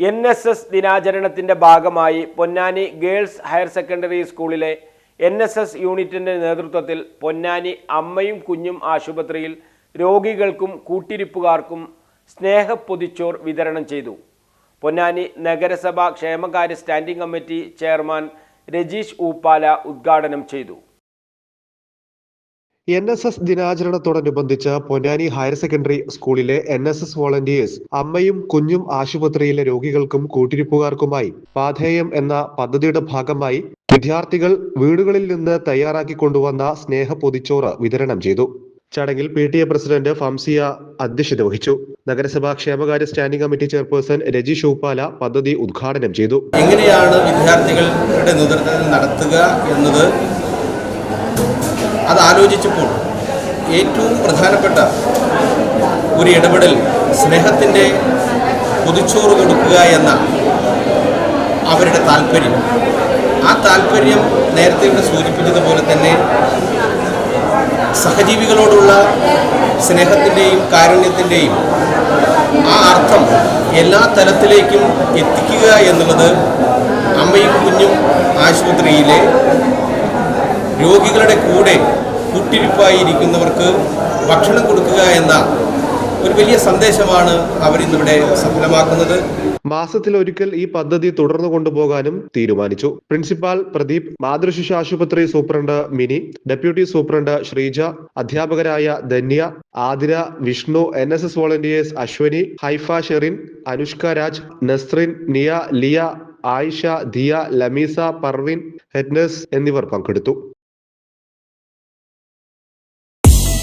N S S ദിനാചരണത്തിന്റെ ഭാഗമായി Ponnani girls higher secondary സ്കൂളിലെ എൻ എസ് എസ് യൂണിറ്റിന്റെ നേതൃത്വത്തിൽ പൊന്നാനി അമ്മയും കുഞ്ഞും ആശുപത്രിയിൽ രോഗികൾക്കും കൂട്ടിരിപ്പുകാർക്കും സ്നേഹപ്പൊതിച്ചോർ വിതരണം ചെയ്തു. പൊന്നാനി നഗരസഭ ക്ഷേമകാര്യ standing committee chairman Rajeesh Oopala ഉദ്ഘാടനം ചെയ്തു. എൻ എസ് എസ് ദിനാചരണത്തോടനുബന്ധിച്ച് പൊന്നാനി ഹയർ സെക്കൻഡറി സ്കൂളിലെ എൻ എസ് എസ് വോളണ്ടിയേഴ്സ് അമ്മയും കുഞ്ഞും ആശുപത്രിയിലെ രോഗികൾക്കും കൂട്ടിരിപ്പുകാർക്കുമായി പാഥേയം എന്ന പദ്ധതിയുടെ ഭാഗമായി വിദ്യാർത്ഥികൾ വീടുകളിൽ നിന്ന് തയ്യാറാക്കി കൊണ്ടുവന്ന സ്നേഹ പൊതിച്ചോറ് വിതരണം ചെയ്തു. ചടങ്ങിൽ P T A president Famsiya അധ്യക്ഷത വഹിച്ചു. നഗരസഭാ ക്ഷേമകാര്യ സ്റ്റാൻഡിംഗ് കമ്മിറ്റി ചെയർപേഴ്സൺ രജി ഷൂപ്പാല പദ്ധതി ഉദ്ഘാടനം ചെയ്തു. എങ്ങനെയാണ് വിദ്യാർത്ഥികളുടെ നേതൃത്വത്തിൽ നടത്തുക എന്നത് അത് ആലോചിച്ചപ്പോൾ ഏറ്റവും പ്രധാനപ്പെട്ട ഒരു ഇടപെടൽ സ്നേഹത്തിന്റെ പൊതിച്ചോറ് കൊടുക്കുക എന്ന അവരുടെ താല്പര്യം. ആ താല്പര്യം നേരത്തെ ഇവിടെ സൂചിപ്പിച്ചതുപോലെ തന്നെ സഹജീവികളോടുള്ള സ്നേഹത്തിന്റെയും കാരുണ്യത്തിന്റെയും ആ അർത്ഥം എല്ലാ തലത്തിലേക്കും എത്തിക്കുക എന്നുള്ളത് അമ്മയും കുഞ്ഞും ആശുപത്രിയിലെ രോഗികളുടെ കൂടെ കൂട്ടിരിപ്പായി ഇരിക്കുന്നവർക്ക് ഭക്ഷണം കൊടുക്കുക എന്ന ഒരു വലിയ സന്ദേശമാണ് അവരിന്നിവിടെ സഫലമാക്കുന്നത്. മാസത്തിൽ ഒരിക്കൽ ഈ പദ്ധതി തുടർന്നു കൊണ്ടുപോകാനും തീരുമാനിച്ചു. പ്രിൻസിപ്പാൾ പ്രദീപ് മാതൃശിശു ആശുപത്രി superintendent Mini deputy superintendent Sreeja അധ്യാപകരായ Dhanya Athira Vishnu N S S volunteers Ashwini Haifa Sherin Anushka Raj Nasrin Niya Liya Ayisha Diya Lamisa Parveen ഹെഡ്നസ് എന്നിവർ പങ്കെടുത്തു.